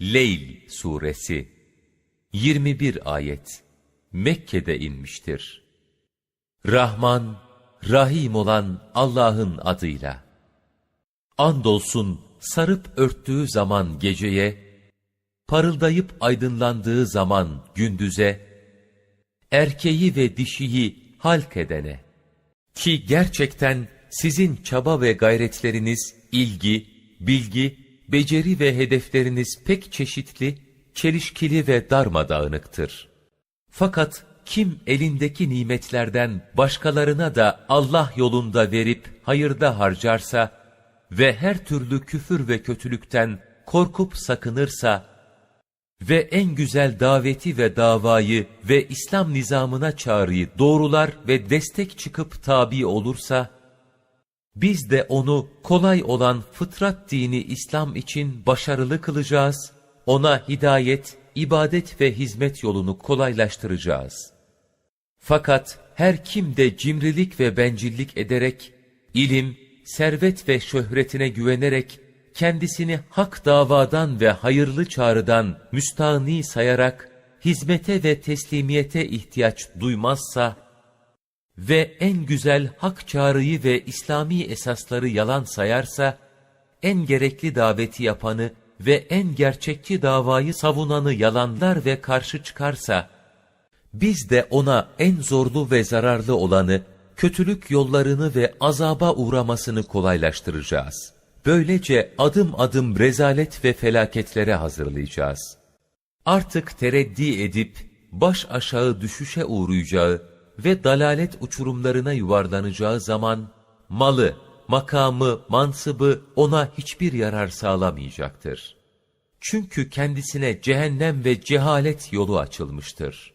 Leyl Suresi 21 ayet Mekke'de inmiştir. Rahman, Rahim olan Allah'ın adıyla. Andolsun sarıp örttüğü zaman geceye, parıldayıp aydınlandığı zaman gündüze, erkeği ve dişiyi halk edene. Ki gerçekten sizin çaba ve gayretleriniz, ilgi, bilgi, beceri ve hedefleriniz pek çeşitli, çelişkili ve darmadağınıktır. Fakat kim elindeki nimetlerden başkalarına da Allah yolunda verip hayırda harcarsa ve her türlü küfür ve kötülükten korkup sakınırsa ve en güzel daveti ve davayı ve İslam nizamına çağrıyı doğrular ve destek çıkıp tabi olursa, biz de onu kolay olan fıtrat dini İslam için başarılı kılacağız, ona hidayet, ibadet ve hizmet yolunu kolaylaştıracağız. Fakat her kim de cimrilik ve bencillik ederek, ilim, servet ve şöhretine güvenerek, kendisini hak davadan ve hayırlı çağrıdan müstahni sayarak, hizmete ve teslimiyete ihtiyaç duymazsa, ve en güzel hak çağrıyı ve İslami esasları yalan sayarsa, en gerekli daveti yapanı ve en gerçekçi davayı savunanı yalanlar ve karşı çıkarsa, biz de ona en zorlu ve zararlı olanı, kötülük yollarını ve azaba uğramasını kolaylaştıracağız. Böylece adım adım rezalet ve felaketlere hazırlayacağız. Artık tereddi edip, baş aşağı düşüşe uğrayacağı ve dalalet uçurumlarına yuvarlanacağı zaman, malı, makamı, mansıbı ona hiçbir yarar sağlamayacaktır. Çünkü kendisine cehennem ve cehalet yolu açılmıştır.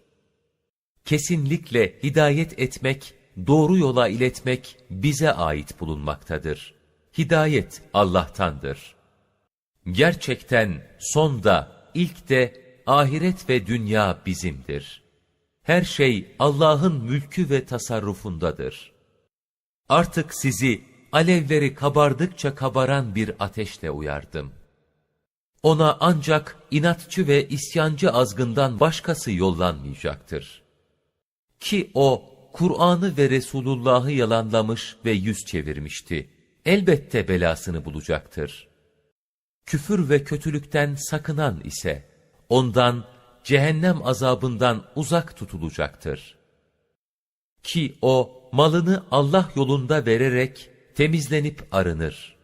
Kesinlikle hidayet etmek, doğru yola iletmek bize ait bulunmaktadır. Hidayet Allah'tandır. Gerçekten son da, ilk de, ahiret ve dünya bizimdir. Her şey Allah'ın mülkü ve tasarrufundadır. Artık sizi alevleri kabardıkça kabaran bir ateşle uyardım. Ona ancak inatçı ve isyancı azgından başkası yollanmayacaktır. Ki o, Kur'an'ı ve Resulullah'ı yalanlamış ve yüz çevirmişti. Elbette belasını bulacaktır. Küfür ve kötülükten sakınan ise, ondan, cehennem azabından uzak tutulacaktır. Ki o, malını Allah yolunda vererek, temizlenip arınır.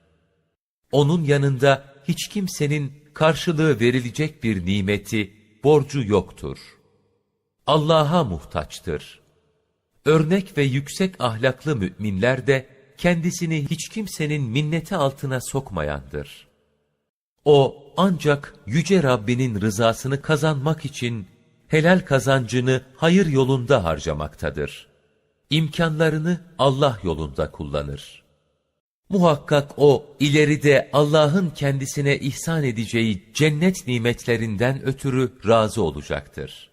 Onun yanında hiç kimsenin karşılığı verilecek bir nimeti, borcu yoktur. Allah'a muhtaçtır. Örnek ve yüksek ahlaklı müminler de kendisini hiç kimsenin minneti altına sokmayandır. O ancak yüce Rabbinin rızasını kazanmak için helal kazancını hayır yolunda harcamaktadır. İmkanlarını Allah yolunda kullanır. Muhakkak o ileride Allah'ın kendisine ihsan edeceği cennet nimetlerinden ötürü razı olacaktır.